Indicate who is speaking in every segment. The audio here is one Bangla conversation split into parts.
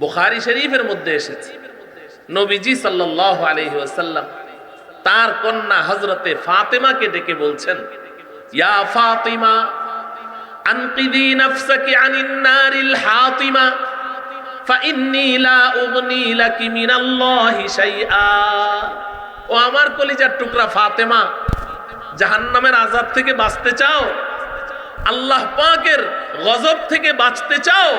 Speaker 1: বুখারি শরীফের মধ্যে এসেছে। নবীজি সাল্লাহ আলহি আসাল্লাম তার কন্যা হজরতে ফাতেমাকে ডেকে বলছেন, ইয়া ও আমার কলিজার টুকরা ফাতেমা, জাহান্নামের আজাব থেকে বাঁচতে চাও? আল্লাহ পাকের গজব থেকে বাঁচতে চাও?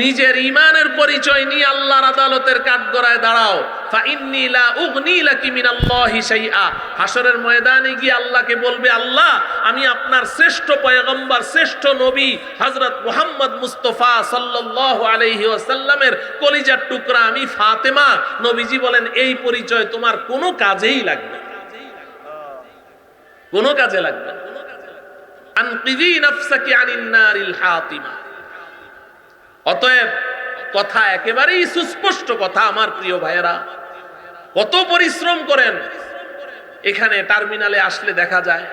Speaker 1: নিজের ইমানের পরিচয় নিয়ে আল্লাহর আদালতের কাঠগড়ায় দাঁড়াও হাশরের ময়দানে গিয়ে আল্লাহকে বলবে, আল্লাহ, আমি আপনার শ্রেষ্ঠ পয়গম্বর, শ্রেষ্ঠ নবী কলিজার টুকরা আমি ফাতেমা নবীজি বলেন, এই পরিচয় তোমার কোনো কাজেই লাগবে। কোনো কাজে লাগবে। আনকিদি নাফসাকি আনিন নারিল হাতিমা অতএব কথা একেবারেই সুস্পষ্ট কথা, আমার প্রিয় ভাইয়েরা। কত পরিশ্রম করেন। এখানে টার্মিনালে আসলে দেখা যায়,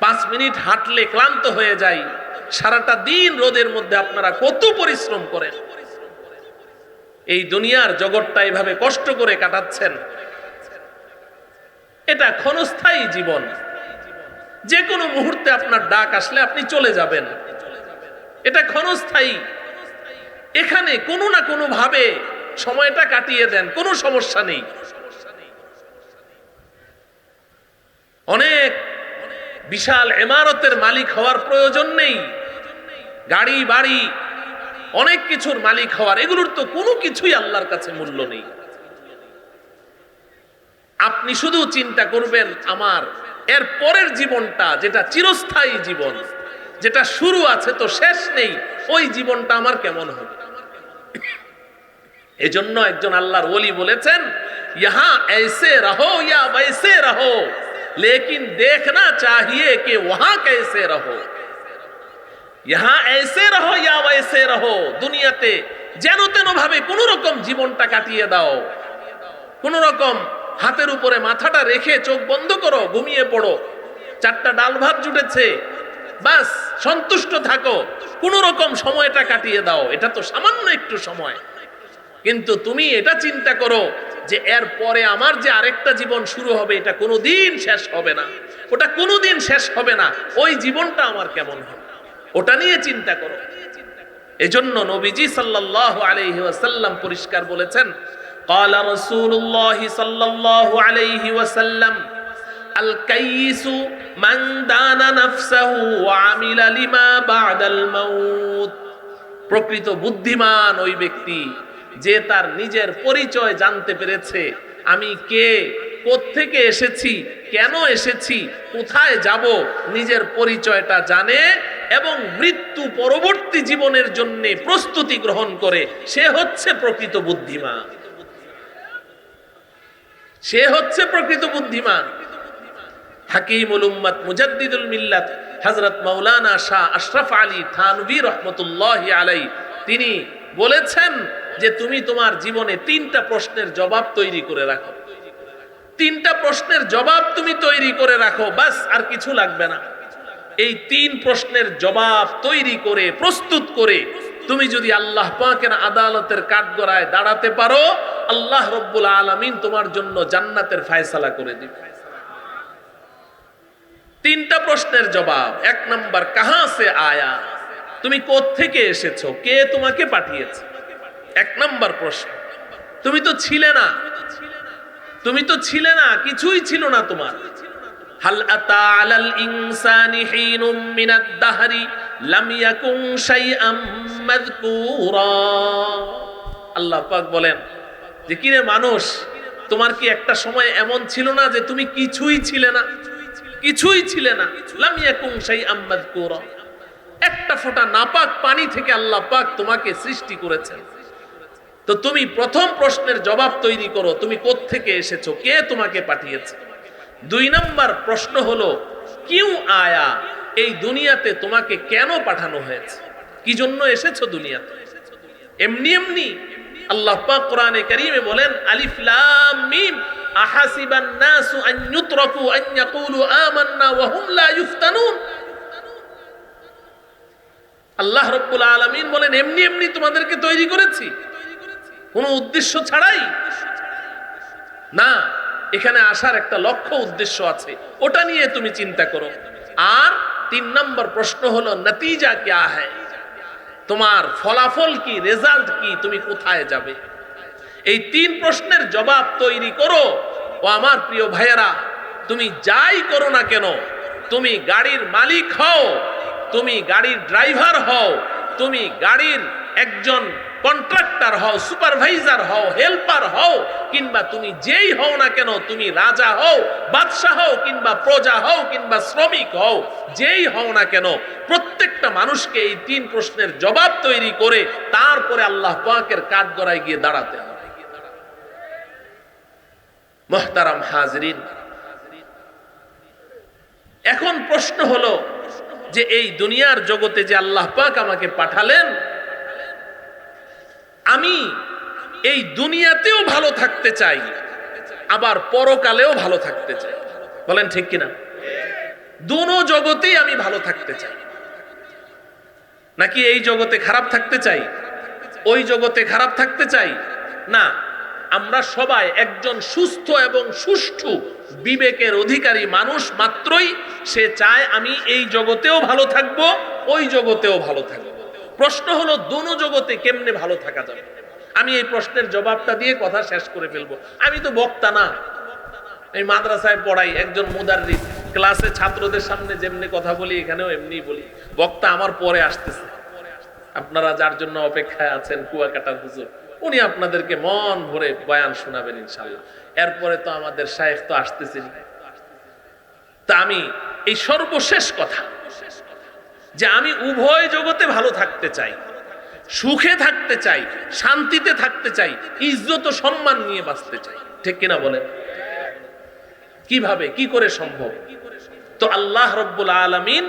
Speaker 1: পাঁচ মিনিট হাঁটলে ক্লান্ত হয়ে যাই। সারাটা দিন রোদের মধ্যে আপনারা কত পরিশ্রম করেন। এই দুনিয়ার জগৎটা এভাবে কষ্ট করে কাটাচ্ছেন। এটা ক্ষণস্থায়ী জীবন। যে কোনো মুহূর্তে আপনার ডাক আসলে আপনি চলে যাবেন। এটা ক্ষণস্থায়ী। এখানে কোনো না কোনো ভাবে সময়টা কাটিয়ে দেন, কোনো সমস্যা নেই। অনেক বিশাল এমারতের মালিক হওয়ার প্রয়োজন নেই, গাড়ি, বাড়ি, অনেক কিছুর মালিক হওয়ার, এগুলোর তো কোনো কিছুই আল্লাহর কাছে মূল্য নেই। আপনি শুধু চিন্তা করবেন আমার, এর পরের জীবনটা যেটা চিরস্থায়ী জীবন, যেটা শুরু আছে তো শেষ নেই, ওই জীবনটা আমার কেমন হবে? এজন্য একজন আল্লাহর ওলি বলেছেন, ইহা এসে রহো ইয়া বৈসে রহো, লেকিন দেখনা চাহিয়ে কে ওহা কেসে রহো। ইহা এসে রহো ইয়া বৈসে রহো, দুনিয়াতে যেন তেন ভাবে কোন রকম জীবনটা কাটিয়ে দাও। কোন রকম হাতের উপরে মাথাটা রেখে চোখ বন্ধ করো, ঘুমিয়ে পড়ো। চারটা ডাল ভাত জুটেছে বাস সন্তুষ্ট থাকো কোন রকম সময়টা কাটিয়ে দাও এটা তো সামান্য একটু সময় কিন্তু তুমি এটা চিন্তা করো যে এর পরে আমার যে আরেকটা জীবন শুরু হবে এটা কোনোদিন শেষ হবে না ওটা কোনোদিন শেষ হবে না ওই জীবনটা আমার কেমন হবে ওটা নিয়ে চিন্তা করো এজন্য নবীজি সাল্লাল্লাহু আলাইহি ওয়াসাল্লাম পরিষ্কার বলেছেন قال رسول الله صلى الله عليه وسلم আলকাইসু মান দানা নাফসাহু ওয়া লিমা বাদাল মাউত। প্রকৃত বুদ্ধিমান ওই ব্যক্তি যে তার নিজের পরিচয় জানতে পেরেছে, আমি কে থেকে এসেছি, কেন এসেছি, কোথায় যাব, নিজের পরিচয়টা জানে এবং মৃত্যু পরবর্তী জীবনের জন্য প্রস্তুতি গ্রহণ করে, সে হচ্ছে প্রকৃত বুদ্ধিমান। সে হচ্ছে প্রকৃত বুদ্ধিমান। হাকিমুল উম্মত মুজাদ্দিদুল মিল্লাত হযরত মাওলানা শাহ আশরাফ আলী থানভী রহমতুল্লাহ তিনি বলেছেন যে তুমি তোমার জীবনে তিনটা প্রশ্নের জবাব তৈরি করে রাখো। তিনটা প্রশ্নের জবাব তুমি তৈরি করে রাখো, বাস আর কিছু লাগবে না। এই তিন প্রশ্নের জবাব তৈরি করে, প্রস্তুত করে তুমি যদি আল্লাহ পাকের আদালতের কাঠগড়ায় দাঁড়াতে পারো, আল্লাহ রব্বুল আলমিন তোমার জন্য জান্নাতের ফায়সালা করে দিবে। তিনটা প্রশ্নের জবাব। এক নম্বর, কাহা সে আয়া? তুমি থেকে এসেছ? কে তোমাকে পাঠিয়েছে? এক নম্বর প্রশ্ন, তুমি তো ছিলে না। তুমি তো ছিলে না, কিছুই ছিল না তোমার। হাল আতা আলাল ইনসানি হিনুম মিনাদ দাহরি, লাম ইয়াকুন শাইআম মাযকুরা। আল্লাহ পাক বলেন, যে কিরে মানুষ, তোমার কি একটা সময় এমন ছিল না যে তুমি কিছুই ছিলে না? কিছুই ছিলে না। শাইআম মাযকুরা। একটা ফোঁটা নাপাক পানি থেকে আল্লাহ পাক তোমাকে সৃষ্টি করেছেন। তো তুমি প্রথম প্রশ্নের জবাব তৈরি করো, তুমি থেকে এসেছ, কে তোমাকে পাঠিয়েছে? দুই নম্বর প্রশ্ন হলো, কিউ আয়া, এই দুনিয়াতে তোমাকে কেন পাঠানো হয়েছে? কি জন্য এসেছ দুনিয়াতে? এমনি এমনি আল্লাহ পাক কোরআনে কারীমে বলেন, আলিফ লাম মিম, আহাসিবান নাসু আন ইউতরাকু আন ইয়াকুলু আমান্না ওয়া হুম লা আল্লাহ আলমিন বলেন, এমনি এমনি তোমাদেরকে তৈরি করেছি। কোনো উদ্দেশ্য ছাড়াই। না, এখানে আসার একটা লক্ষ্য উদ্দেশ্য আছে, ওটা নিয়ে তুমি চিন্তা করো। আর তিন নম্বর প্রশ্ন হলো, নতিজা ক্যা হ্যায়? তোমার ফলাফল কি রেজাল্ট কি, তুমি কোথায় যাবে? এই তিন প্রশ্নের জবাব তৈরি করো। ও আমার প্রিয় ভাইয়েরা, তুমি যাই করো না কেন, তুমি গাড়ির মালিক হও, তুমি গাড়ির ড্রাইভার হও, তুমি গাড়ির একজন কন্ট্রাক্টর হও, সুপারভাইজার হও, হেল্পার হও, কিংবা তুমি যেই হও না কেন, তুমি রাজা হও, বাদশাহ হও, কিংবা প্রজা হও, কিংবা শ্রমিক হও, যেই হও না কেন, প্রত্যেকটা মানুষকে এই তিন প্রশ্নের জবাব তৈরি করে তারপরে আল্লাহ পাকের কাঠগড়ায় গিয়ে দাঁড়াতে হবে। মহতারাম হাজরিন, এখন প্রশ্ন হলো যে এই দুনিয়ার জগতে যে আল্লাহ পাক আমাকে পাঠালেন আমি এই দুনিয়াতেও ভালো থাকতে চাই, আবার পরকালেও ভালো থাকতে চাই। বলেন ঠিক কিনা? দুনো জগতেই আমি ভালো থাকতে চাই। নাকি এই জগতে খারাপ থাকতে চাই? ওই জগতে খারাপ থাকতে চাই? না, আমরা সবাই একজন সুস্থ এবং সুষ্ঠু, বিবেকের অধিকারী মানুষ মাত্রই। সে চায় আমি এই জগতেও ভালো থাকব, ওই জগতেও ভালো থাকব। প্রশ্ন হলো, দোনো জগতে কেমনে ভালো থাকা যাবে? আমি এই প্রশ্নের জবাবটা দিয়ে কথা শেষ করে ফেলব। আমি তো বক্তা না। এই মাদ্রাসায় পড়াই, একজন মুদাররিস। ক্লাসে ছাত্রদের সামনে যেমনি কথা বলি, এখানেও এমনি বলি। বক্তা আমার পরে আসতেছে। আপনারা যার জন্য অপেক্ষায় আছেন, কুয়াকাটার হুজুর, উনি আপনাদেরকে মন ভরে বয়ান শোনাবেন ইনশাল্লাহ। এরপরে তো আমাদের শায়েখ তো আসতেছেন তা আমি, এই সর্বশেষ কথা যে আমি উভয় জগতে ভালো থাকতে চাই, সুখে থাকতে চাই, শান্তিতে থাকতে চাই, ইজ্জত সম্মান নিয়ে বাঁচতে চাই। ঠিক কিনা বলেন? কীভাবে? কি করে সম্ভব? তো আল্লাহ রব্বুল আলমিন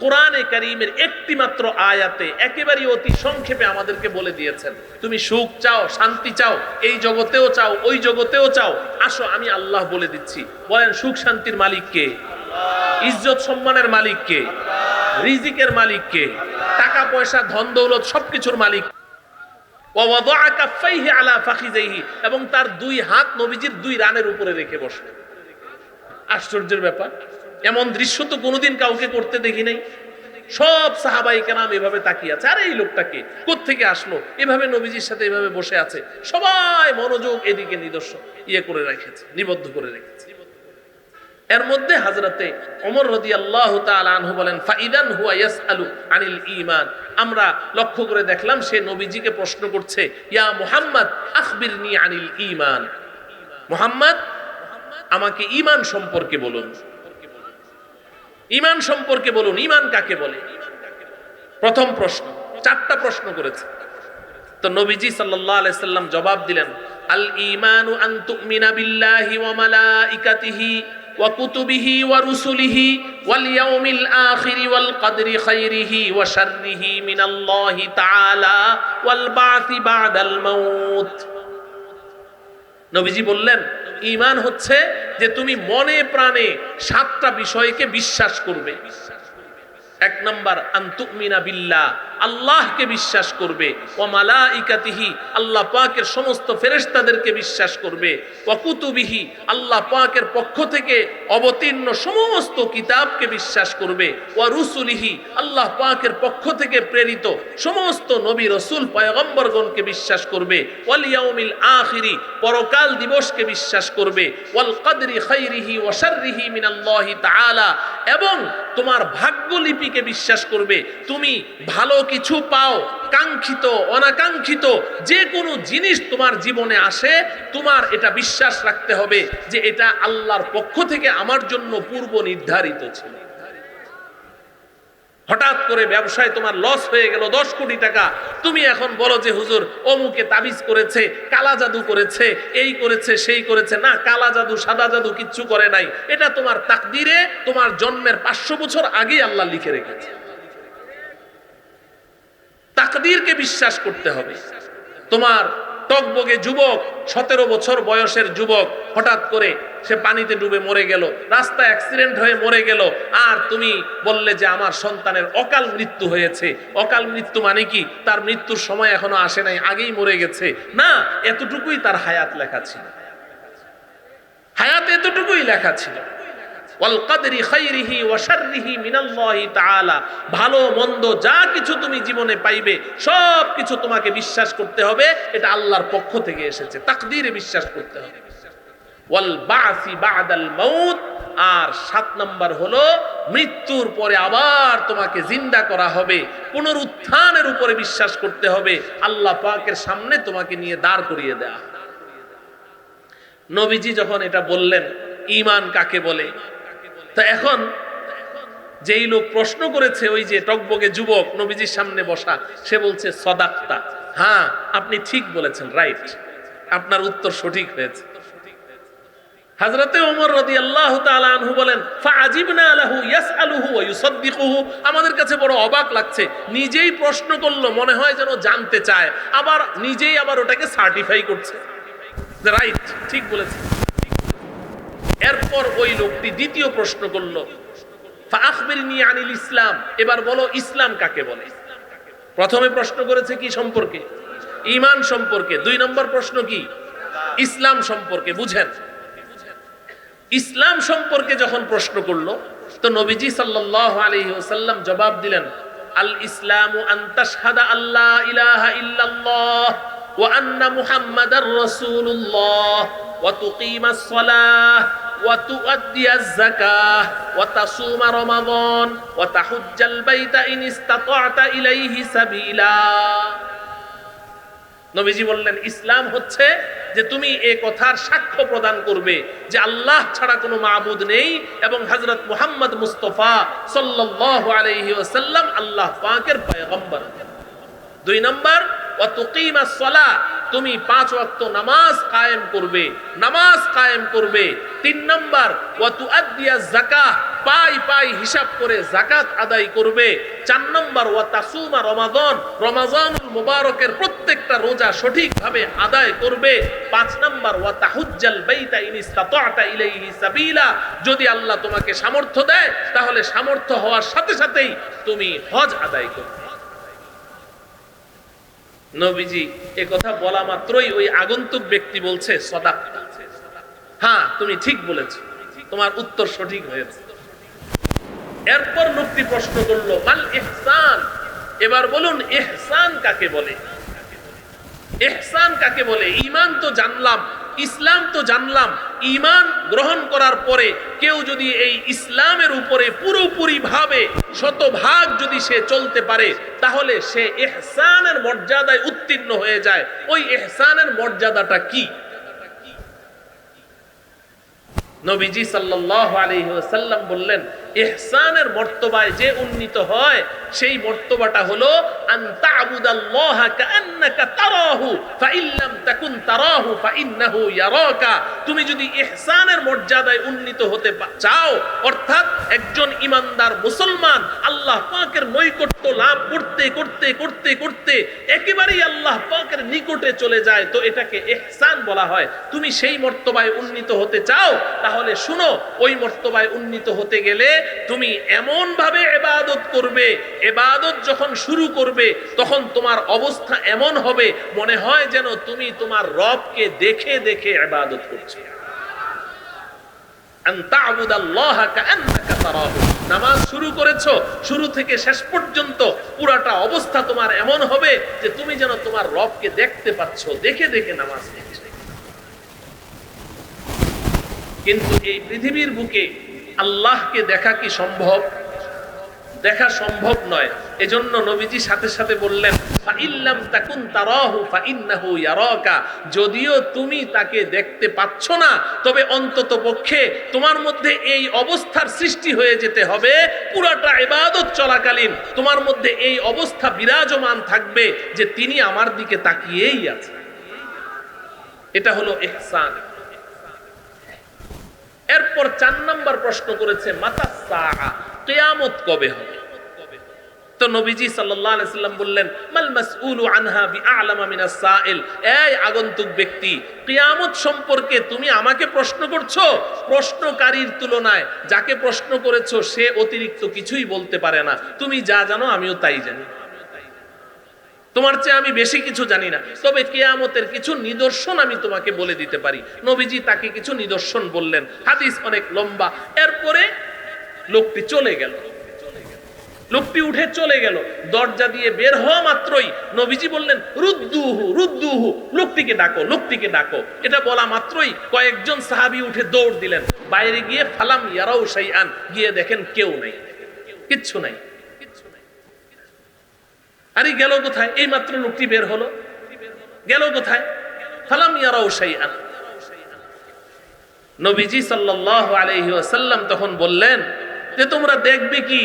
Speaker 1: কোরআনে করিমের একটি মাত্র আয়াতে একেবারে অতি সংক্ষেপে আমাদেরকে বলে দিয়েছেন, তুমি সুখ চাও, শান্তি চাও, এই জগতেও চাও, ওই জগতেও চাও, আসো, আমি আল্লাহ বলে দিচ্ছি। বলেন, সুখ শান্তির মালিক কে? ইজ্জত সম্মানের মালিক কে? রিজিকের মালিক কে টাকা, পয়সা, ধন, দৌলত সবকিছুর মালিক। এবং তার দুই হাত নবীজির দুই রানের উপরে রেখে বসলেন আশ্চর্যের ব্যাপার, এমন দৃশ্য তো কোনোদিন কাউকে করতে দেখি নাই। সব সাহাবাই কেরাম এভাবে তাকিয়ে আছে। আরে, এই লোকটাকে থেকে আসলো? এভাবে নবীজির সাথে এভাবে বসে আছে। সবাই মনোযোগ এদিকে নিদর্শন ইয়ে করে রেখেছে, নিবদ্ধ করে রেখেছে। এর মধ্যে হাজরাতে ওমর রদি আল্লাহ আনহু বলেন, ফাইদান হুয়া ইয়াসআলু আনিল ঈমান। আমরা লক্ষ্য করে দেখলাম সে নবীজিকে প্রশ্ন করছে, ইয়া মুহাম্মদ, আখবিরনি আনিল ঈমান। মুহাম্মদ, আমাকে ঈমান সম্পর্কে বলুন। ঈমান সম্পর্কে বলুন, ঈমান কাকে বলে? প্রথম প্রশ্ন, চারটা প্রশ্ন করেছে। তো নবীজি সাল্লাল্লাহু আলাইহি সাল্লাম জবাব দিলেন, আল ঈমানু আন তুমিনা বিল্লাহি ওয়া মালাইকাতিহি وكتبه ورسله واليوم الآخر والقدر خيره وشره من الله تعالى والبعث بعد الموت নবীজি বললেন ইমান হচ্ছে যে তুমি মনে প্রাণে সাতটা বিষয়কে বিশ্বাস করবে এক নম্বর, আন্তুমিনা বিল্লাহ। আল্লাহকে বিশ্বাস করবে। ও মালাইকাতিহি, আল্লাহ পাকের সমস্ত ফেরেশতাদেরকে বিশ্বাস করবে। ও কুতুবিহি, আল্লাহ পাকের পক্ষ থেকে অবতীর্ণ সমস্ত কিতাবকে বিশ্বাস করবে। ও রুসুলিহি, আল্লাহ পাকের পক্ষ থেকে প্রেরিত সমস্ত নবী, রসুল, পয়গম্বরগণকে বিশ্বাস করবে। ওয়াল ইয়াউমিল আখিরি, পরকাল দিবসকে বিশ্বাস করবে। ওয়াল কদরি খাইরিহি ওয়া শাররিহি মিনাল্লাহি তাআলা। এবং তোমার ভাগ্যলিপিকে বিশ্বাস করবে, তুমি ভালো কিছু পাও, কাঙ্ক্ষিত, অনাকাঙ্ক্ষিত, যে কোনো জিনিস তোমার জীবনে আসে, তোমার এটা বিশ্বাস রাখতে হবে যে এটা আল্লাহর পক্ষ থেকে আমার জন্য পূর্ব নির্ধারিত ছিল। হঠাৎ করে ব্যবসায় তোমার লস হয়ে গেল দশ কোটি টাকা। তুমি এখন বলো যে, হুজুর, অমুকে তাবিজ করেছে, কালা জাদু করেছে, এই করেছে, সেই করেছে। না, কালা জাদু, সাদা জাদু কিচ্ছু করে নাই। এটা তোমার তাকদিরে, তোমার জন্মের পাঁচশো বছর আগেই আল্লাহ লিখে রেখেছে। তাকদিরকে বিশ্বাস করতে হবে। তোমার টকবগে যুবক, সতেরো বছর বয়সের যুবক, হঠাৎ করে সে পানিতে ডুবে মরে গেল রাস্তা অ্যাক্সিডেন্ট হয়ে মরে গেল। আর তুমি বললে যে আমার সন্তানের অকাল মৃত্যু হয়েছে। অকাল মৃত্যু মানে কি? তার মৃত্যুর সময় এখনও আসে নাই, আগেই মরে গেছে। না, এতটুকুই তার হায়াত লেখা ছিল। হায়াত এতটুকুই লেখা ছিল। ভালো, মন্দ যা কিছু তুমি জীবনে পাইবে, সব কিছু তোমাকে বিশ্বাস করতে হবে, এটা আল্লাহর পক্ষ থেকে এসেছে। তাকদীরে বিশ্বাস করতে হবে। আর সাত নম্বর হলো, মৃত্যুর পরে আবার তোমাকে জিন্দা করা হবে, পুনরুত্থানের উপরে বিশ্বাস করতে হবে, আল্লাহ পাকের সামনে তোমাকে নিয়ে দাঁড় করিয়ে দেয়া। নবীজি যখন এটা বললেন ইমান কাকে বলে? তা এখন যেই লোক প্রশ্ন করেছে, ওই যে টকবগে যুবক নবীজির সামনে বসা, সে বলছে, সদাক্তা। হ্যাঁ আপনি ঠিক বলেছেন, রাইট। আপনার উত্তর সঠিক হয়েছে। আনহু বলেন আমাদের কাছে বড় অবাক লাগছে। নিজেই প্রশ্ন করল, মনে হয় যেন জানতে চায়। আবার নিজেই আবার ওটাকে সার্টিফাই করছে। রাইট, ঠিক বলেছে এরপর ওই লোকটি দ্বিতীয় প্রশ্ন করল ফাখবিরনি আনিল ইসলাম? এবার বলো, ইসলাম কাকে বলে? প্রথমে প্রশ্ন করেছে কি সম্পর্কে? ইমান সম্পর্কে। দুই নম্বর প্রশ্ন কি? ইসলাম সম্পর্কে, বুঝেন। ইসলাম সম্পর্কে যখন প্রশ্ন করল, তো নবীজি সাল্লাল্লাহু আলাইহি ওয়াসাল্লাম জবাব দিলেন, আল ইসলাম আন তাশহাদা আল্লা ইলাহা ইল্লাল্লাহ ওয়া আন্না মুহাম্মাদার রাসূলুল্লাহ ওয়া তুকিমাস সালাহ ওয়া তাসুমা রমাদান ওয়া তাহুজ্জাল বাইতা ইন ইসতাতা'তা ইলাইহি সাবিলা নবীজি বললেন, ইসলাম হচ্ছে যে তুমি এ কথার সাক্ষ্য প্রদান করবে যে আল্লাহ ছাড়া কোনো মাবুদ নেই এবং হযরত মুহাম্মদ মুস্তাফা সাল্লাল্লাহু আলাইহি ওয়াসাল্লাম আল্লাহ পাকের পয়গম্বর। দুই নম্বর, ওয়া তুকিমাস সালাহ তুমি পাঁচ ওয়াক্ত নামাজ কায়েম করবে, নামাজ কায়েম করবে। তিন নম্বর যাকাহ, পাই পাই হিসাব করে জাকাত আদায় করবে। চার নম্বর ওয়া তাসুমা রমাদান রমাজানুল মুবারকের প্রত্যেকটা রোজা সঠিকভাবে আদায় করবে। পাঁচ নম্বর ওয়া তাহুজ্জাল বাইতা ইন ইসতাতা'তা ইলাইহি সাবিলা, যদি আল্লাহ তোমাকে সামর্থ্য দেয়, তাহলে সামর্থ্য হওয়ার সাথে সাথেই তুমি হজ আদায় করবে। নবীজি, এ কথা বলা মাত্রই ওই আগন্তুক ব্যক্তি বলছে সদা হ্যাঁ তুমি ঠিক বলেছ। তোমার উত্তর সঠিক হয়েছে। এরপর লোকটি প্রশ্ন করল, মাল ইহসান? এবার বলুন এহসান কাকে বলে? এহসান কাকে বলে? ইমান তো জানলাম। ইসলাম তো জানলাম, ঈমান গ্রহণ করার পরে কেউ যদি এই ইসলামের উপরে পুরোপুরি ভাবে শতভাগ যদি সে চলতে পারে, তাহলে সে এহসানের মর্যাদায় উত্তীর্ণ হয়ে যায়। ওই এহসানের মর্যাদাটা কি? নবীজি সাল্লাল্লাহু আলাইহি ওয়াসাল্লাম বললেন ইহসানের মর্তবায় যে উন্নীত হয়, সেই মর্তবাটা হলো তুমি যদি ইহসানের মর্যাদায় উন্নীত হতে চাও, অর্থাৎ একজন ইমানদার মুসলমান, আল্লাহ পাকের নৈকট্য লাভ করতে করতে করতে করতে একেবারেই আল্লাহ পাকের নিকটে চলে যায়, তো এটাকে এহসান বলা হয়। তুমি সেই মর্তবায় উন্নীত হতে চাও, তাহলে শুনো, ওই মর্তবায় উন্নীত হতে গেলে তুমি এমন ভাবে এবাদত করবে, এবাদত যখন শুরু করবে, তখন তোমার অবস্থা এমন হবে, মনে হয় যেন তুমি তোমার রবকে দেখে দেখে এবাদত করছ আন তা'বুদাল্লাহা কাআন্নাকা তারাহু। নামাজ শুরু করেছ, শুরু থেকে শেষ পর্যন্ত পুরাটা অবস্থা তোমার এমন হবে যে তুমি যেন তোমার রবকে দেখতে পাচ্ছ, দেখে দেখে নামাজ পড়ছো কিন্তু এই পৃথিবীর বুকে আল্লাহকে দেখা কি সম্ভব? দেখা সম্ভব নয়। এজন্য নবীজি সাথে সাথে বললেন, ফাইল্লাম তাকুন তারাহু, ফাইন্নাহু ইয়ারাকা। যদিও তুমি তাকে দেখতে পাচ্ছ না, তবে অন্তত পক্ষে তোমার মধ্যে এই অবস্থার সৃষ্টি হয়ে যেতে হবে। পুরাটা ইবাদত চলাকালীন তোমার মধ্যে এই অবস্থা বিরাজমান থাকবে যে তিনি আমার দিকে তাকিয়েই আছে এটা হলো ইহসান। এরপর চার নম্বর প্রশ্ন করেছে, মাতা কেয়ামত কবে হবে? তো সাল্লাম বললেন, মাল আগন্তুক ব্যক্তি সম্পর্কে তুমি আমাকে প্রশ্ন করছ? প্রশ্নকারীর তুলনায় যাকে প্রশ্ন করেছ সে অতিরিক্ত কিছুই বলতে পারে না। তুমি যা জানো আমিও তাই জানি। তোমার চেয়ে আমি বেশি কিছু জানি না। তবে কেয়ামতের কিছু নিদর্শন আমি তোমাকে বলে দিতে পারি। নবীজি তাকে কিছু নিদর্শন বললেন। হাদিস অনেক লম্বা। এরপরে লোকটি চলে গেল। লোকটি উঠে চলে গেল। দরজা দিয়ে বের হওয়া মাত্রই নবীজি বললেন, রুদ্দুহু রুদ্দুহু। লোকটিকে ডাকো লোকটিকে ডাকো। এটা বলা মাত্রই কয়েকজন সাহাবি উঠে দৌড় দিলেন। বাইরে গিয়ে ফালাম ইয়ারাও আন গিয়ে দেখেন কেউ নাই। কিচ্ছু নাই। আরে গেল কোথায়? এই মাত্র লোকটি বের হলো। গেল কোথায়? নবীজি ওয়াসাল্লাম তখন বললেন, যে তোমরা দেখবে কি?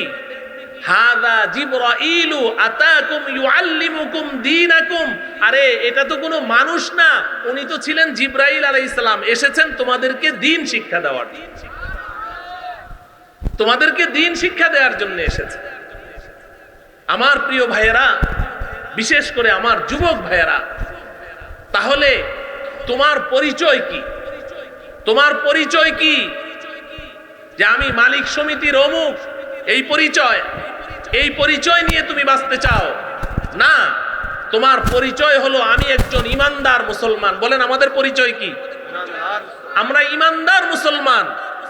Speaker 1: এটা তো কোনো মানুষ না। উনি তো ছিলেন জিব্রাইল এসেছেন তোমাদেরকে দিন শিক্ষা দেওয়ার তোমাদেরকে দিন শিক্ষা দেওয়ার জন্য এসেছে আমার প্রিয় ভাইয়েরা, বিশেষ করে আমার যুবক ভাইয়েরা, তাহলে তোমার পরিচয় কি? তোমার পরিচয় কি? যে আমি মালিক সমিতির অমুক, এই পরিচয় এই পরিচয় নিয়ে তুমি বাঁচতে চাও? না, তোমার পরিচয় হলো আমি একজন ইমানদার মুসলমান। বলেন, আমাদের পরিচয় কি? আমরা ইমানদার মুসলমান।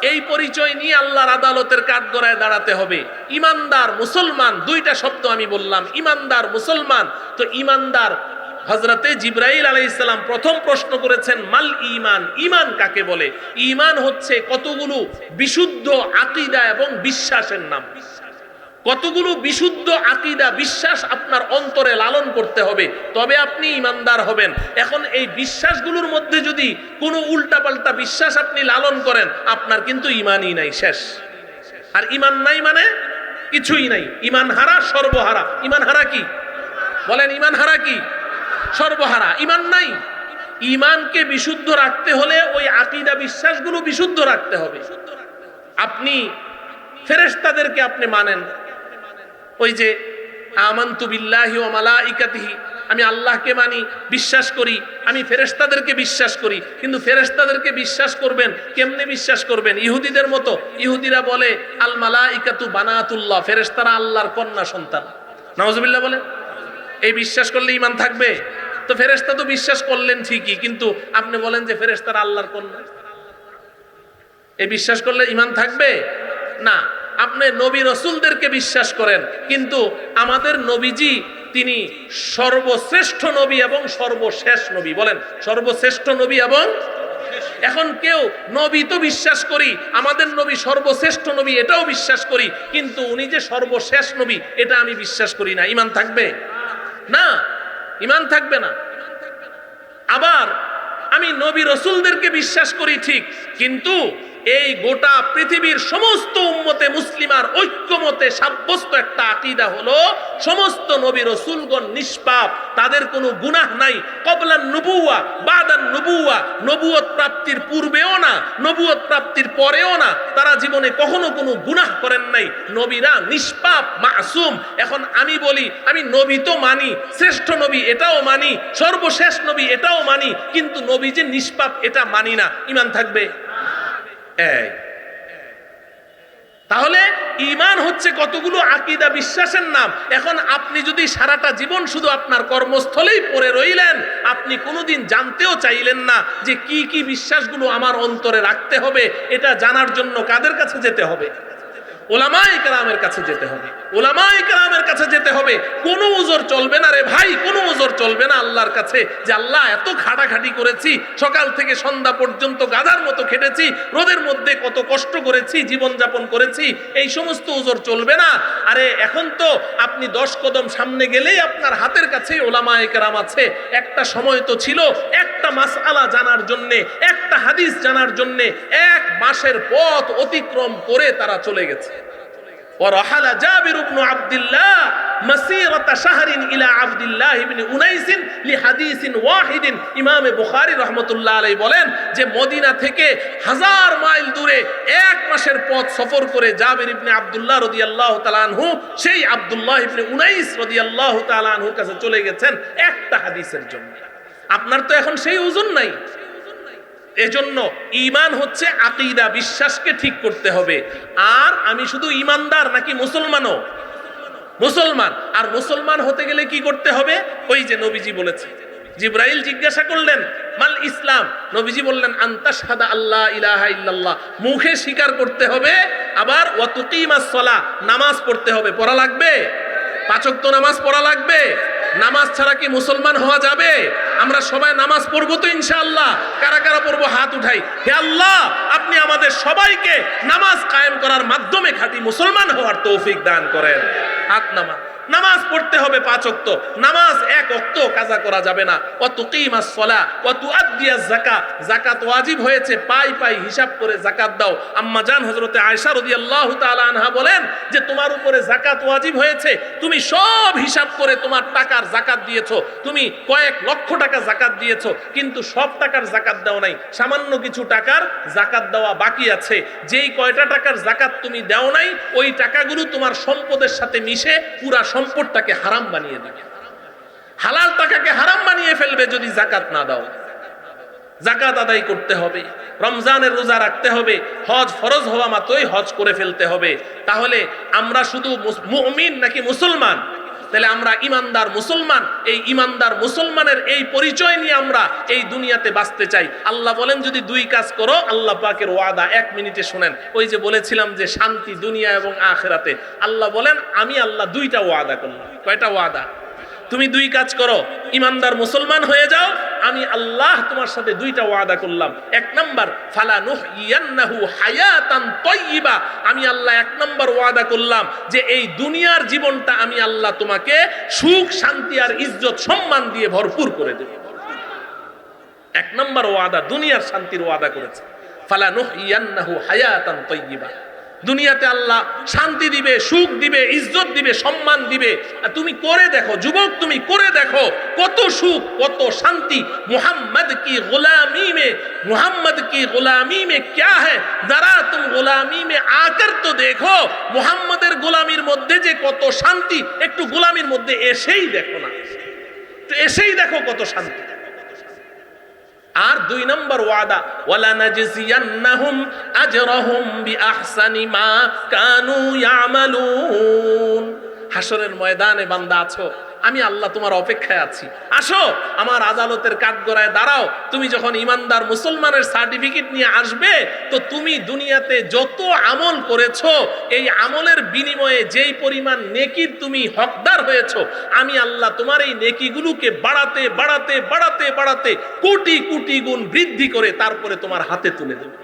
Speaker 1: এই পরিচয় নিয়ে আল্লাহর আদালতের কাঠগড়ায় দাঁড়াতে হবে। ইমানদার মুসলমান, দুইটা শব্দ আমি বললাম, ইমানদার মুসলমান। তো ইমানদার হজরতে জিব্রাইল আলাই ইসলাম প্রথম প্রশ্ন করেছেন, মাল ইমান ইমান কাকে বলে? ইমান হচ্ছে কতগুলো বিশুদ্ধ আকিদা এবং বিশ্বাসের নাম। কতগুলো বিশুদ্ধ আকিদা, বিশ্বাস আপনার অন্তরে লালন করতে হবে, তবে আপনি ইমানদার হবেন। এখন এই বিশ্বাসগুলোর মধ্যে যদি কোনো উল্টাপাল্টা বিশ্বাস আপনি লালন করেন, আপনার কিন্তু ইমানই নাই, শেষ। আর ইমান নাই মানে কিছুই নাই। ইমান হারা, সর্বহারা। ইমান হারা কি? বলেন, ইমান হারা কি? সর্বহারা। ইমান নাই। ইমানকে বিশুদ্ধ রাখতে হলে ওই আকিদা, বিশ্বাসগুলো বিশুদ্ধ রাখতে হবে। আপনি ফেরেশতাদেরকে আপনি মানেন। ওই যে, আমান্তু বিল্লাহি ও মালাইকাতিহি। আমি আল্লাহকে মানি, বিশ্বাস করি। আমি ফেরেশতাদেরকে বিশ্বাস করি। কিন্তু ফেরেশতাদেরকে বিশ্বাস করবেন, কেমনে বিশ্বাস করবেন? ইহুদিদের মতো। ইহুদিরা বলে, আল মালাইকাতু বানাতুল্লাহ। ফেরেশতারা আল্লাহর কন্যা সন্তান। নওয়াজবিল্লাহ বলে, এই বিশ্বাস করলে ইমান থাকবে? তো ফেরেশতা তো বিশ্বাস করলেন ঠিকই, কিন্তু আপনি বলেন যে ফেরেশতারা আল্লাহর কন্যা। এই বিশ্বাস করলে ইমান থাকবে? না। আপনি নবী রসুলদেরকে বিশ্বাস করেন, কিন্তু আমাদের নবীজি তিনি সর্বশ্রেষ্ঠ নবী এবং সর্বশেষ নবী বলেন, সর্বশ্রেষ্ঠ নবী এবং এখন কেউ নবী তো বিশ্বাস করি, আমাদের নবী সর্বশ্রেষ্ঠ নবী এটাও বিশ্বাস করি, কিন্তু উনি যে সর্বশেষ নবী, এটা আমি বিশ্বাস করি না। ইমান থাকবে? না, ইমান থাকবে না। আবার আমি নবী রসুলদেরকে বিশ্বাস করি ঠিক, কিন্তু এই গোটা পৃথিবীর সমস্ত উম্মতে মুসলিমার ঐক্যমতে সাব্যস্ত একটা আকিদা হলো, সমস্ত নবী রসুলগণ নিষ্পাপ, তাদের কোনো গুনাহ নাই। কবলান নবুয়া, বাদান নবুয়া, নবুয়ত প্রাপ্তির পূর্বেও না, নবুয়ত প্রাপ্তির পরেও না। তারা জীবনে কখনো কোনো গুনাহ করেন নাই। নবীরা নিষ্পাপ, মাসুম। এখন আমি বলি, আমি নবী তো মানি, শ্রেষ্ঠ নবী এটাও মানি, সর্বশেষ নবী এটাও মানি, কিন্তু নবী যে নিষ্পাপ, এটা মানি না। ইমান থাকবে? এই। তাহলে ইমান হচ্ছে কতগুলো আকিদা বিশ্বাসের নাম। এখন আপনি যদি সারাটা জীবন শুধু আপনার কর্মস্থলেই পড়ে রইলেন, আপনি কোনোদিন জানতেও চাইলেন না যে কি কি বিশ্বাসগুলো আমার অন্তরে রাখতে হবে, এটা জানার জন্য কাদের কাছে যেতে হবে? ওলামাই কালামের কাছে যেতে হবে। ওলামাই কালামের কাছে যেতে হবে। কোনো ওজোর চলবে না রে ভাই, কোনো ওজোর চলবে না আল্লাহর কাছে যে আল্লাহ এত খাটাখাটি করেছি, সকাল থেকে সন্ধ্যা পর্যন্ত গাধার মতো খেটেছি, রোদের মধ্যে কত কষ্ট করেছি জীবন যাপন করেছি, এই সমস্ত ওজোর চলবে না। আরে এখন তো আপনি দশ কদম সামনে গেলেই আপনার হাতের কাছে ওলামায়ে কেরাম আছে। একটা সময় তো ছিল একটা মাসআলা জানার জন্যে একটা হাদিস জানার জন্যে এক মাসের পথ অতিক্রম করে তারা চলে গেছে ورحل جابر بن عبد الله مسيرة شهر إلى عبد الله بن أنيس لحديث واحد ইমাম বুখারী রহমতুল্লাহ আলাই বলেন যে মদিনা থেকে হাজার মাইল দূরে এক মাসের পথ সফর করে জাবির ইবনে আব্দুল্লাহ রাদিয়াল্লাহু তাআলা আনহু সেই আব্দুল্লাহ ইবনে উনাইস রাদিয়াল্লাহু তাআলা আনহুর কাছে চলে গেছেন একটা হাদিসের জন্য আপনার তো এখন সেই ওজন নাই। এজন্য ইমান হচ্ছে আকিদা, বিশ্বাসকে ঠিক করতে হবে। আর আমি শুধু ইমানদার নাকি মুসলমানও? মুসলমান। আর মুসলমান হতে গেলে কি করতে হবে? ওই যে নবীজি বলেছে। জিব্রাইল জিজ্ঞাসা করলেন, মাল ইসলাম? নবীজি বললেন, আন্তাশহাদা আল্লাহ ইলাহা ইল্লাল্লাহ। মুখে স্বীকার করতে হবে, আবার ওয়াতুকিমাস সলা নামাজ পড়তে হবে। পড়া লাগবে? পাঁচক তো নামাজ পড়া লাগবে? নামাজ ছাড়া কি মুসলমান হওয়া যাবে? আমরা সবাই নামাজ পড়ব তো ইনশাআল্লাহ। কারা কারা পড়ব? হাত উঠাই। হে আল্লাহ, আপনি আমাদের সবাইকে নামাজ কায়েম করার মাধ্যমে খাঁটি মুসলমান হওয়ার তৌফিক দান করেন। হাত নামাজ। নামাজ পড়তে হবে পাঁচ অক্ত নামাজ এক অক্ত কাজা করা যাবে না। অত কিমাস সলা অত আদিয়া জাকাত জাকাত ওয়াজিব হয়েছে, পাই পাই হিসাব করে জাকাত দাও। আম্মা জান হজরতে আয়সা রাদিয়াল্লাহু তাআলা আনহা বলেন যে, তোমার উপরে জাকাত ওয়াজিব হয়েছে, তুমি সব হিসাব করে তোমার টাকার জাকাত দিয়েছ। তুমি কয়েক লক্ষ টাকা জাকাত দিয়েছ, কিন্তু সব টাকার জাকাত দাও নাই। সামান্য কিছু টাকার জাকাত দেওয়া বাকি আছে। যেই কয়টা টাকার জাকাত তুমি দাও নাই, ওই টাকাগুলো তোমার সম্পদের সাথে মিশে পুরা সম্পদটাকে হারাম বানিয়ে দেবে। হালাল টাকাকে হারাম বানিয়ে ফেলবে যদি জাকাত না দাও। জাকাত আদায় করতে হবে, রমজানের রোজা রাখতে হবে, হজ ফরজ হওয়া মাত্রই হজ করে ফেলতে হবে। তাহলে আমরা শুধু মুমিন নাকি মুসলমান? তাহলে আমরা ইমানদার মুসলমান, এই ইমানদার মুসলমানের এই পরিচয় নিয়ে আমরা এই দুনিয়াতে বাঁচতে চাই। আল্লাহ বলেন, যদি দুই কাজ করো, আল্লাহ পাকের ওয়াদা এক মিনিটে শোনেন। ওই যে বলেছিলাম যে শান্তি দুনিয়া এবং আখেরাতে। আল্লাহ বলেন, আমি আল্লাহ দুইটা ওয়াদা করলাম। কয়টা ওয়াদা? তুমি দুই কাজ করো, ইমানদার মুসলমান হয়ে যাও, আমি আল্লাহ তোমার সাথে দুইটা ওয়াদা করলাম। এক নাম্বার আমি আল্লাহ এক নাম্বার ওয়াদা করলাম যে এই দুনিয়ার জীবনটা আমি আল্লাহ তোমাকে সুখ, শান্তি আর ইজ্জত, সম্মান দিয়ে ভরপুর করে দেব। এক নম্বর ওয়াদা, দুনিয়ার শান্তির ওয়াদা করেছে। ফালা নুহইয়ান্নাহু হায়াতান তাইয়্যিবা দুনিয়াতে আল্লাহ শান্তি দিবে, সুখ দিবে, ইজ্জত দিবে, সম্মান দিবে। তুমি করে দেখো, যুবক তুমি করে দেখো কত সুখ, কত শান্তি। মুহাম্মদ কি গোলামি মে মুহাম্মদ কি গোলামি মে ক্যা হ্যাঁ যারা তুমি গোলামি মে আকার তো দেখো। মুহাম্মদের গোলামির মধ্যে যে কত শান্তি, একটু গোলামির মধ্যে এসেই দেখো না। এসেই দেখো কত শান্তি। আর দুই নম্বর ওয়াদা ওয়ালা নাজিয়ান্নাহুম আজরাহুম বিআহসানি মা কানু ইয়ামালুন। হাসরের ময়দানে বান্দা আছো আমি আল্লাহ তোমার অপেক্ষায় আছি। আসো, আমার আদালতের কাঠগড়ায় দাঁড়াও। তুমি যখন ইমানদার মুসলমানের সার্টিফিকেট নিয়ে আসবে, তো তুমি দুনিয়াতে যত আমল করেছ, এই আমলের বিনিময়ে যেই পরিমাণ নেকির তুমি হকদার হয়েছো, আমি আল্লাহ তোমার এই নেকিগুলোকে বাড়াতে বাড়াতে বাড়াতে বাড়াতে কোটি কোটি গুণ বৃদ্ধি করে তারপরে তোমার হাতে তুলে দেবে।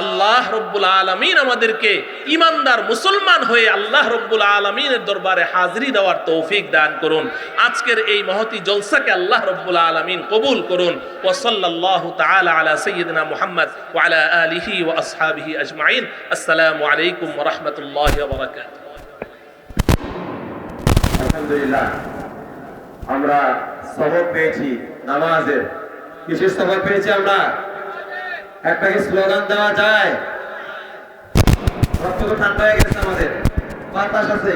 Speaker 1: আল্লাহ রব্বুল আলমিন আমাদেরকে ইমানদার মুসলমান হয়ে আল্লাহ রব্বুল আলমিনের দরবারে হাজরি দেওয়ার তৌফিক দান করুন। আজকের এই মহতি জলসাকে আল্লাহ রব্বুল আলমিন কবুল করুন। ওসল্লাহ তালা আলা সৈয়দনা আলিহি ও আসহাবিহি আজমাইন। আসসালামু আলাইকুম রহমতুল্লাহ বরকাত
Speaker 2: আমরা সবক পেয়েছি নামাজের। কিসের সবক পেয়েছি আমরা? একটাকে স্লোগান দেওয়া যায়। রক্ত ঠান্ডা হয়ে গেছে আমাদের। বাতাস আছে।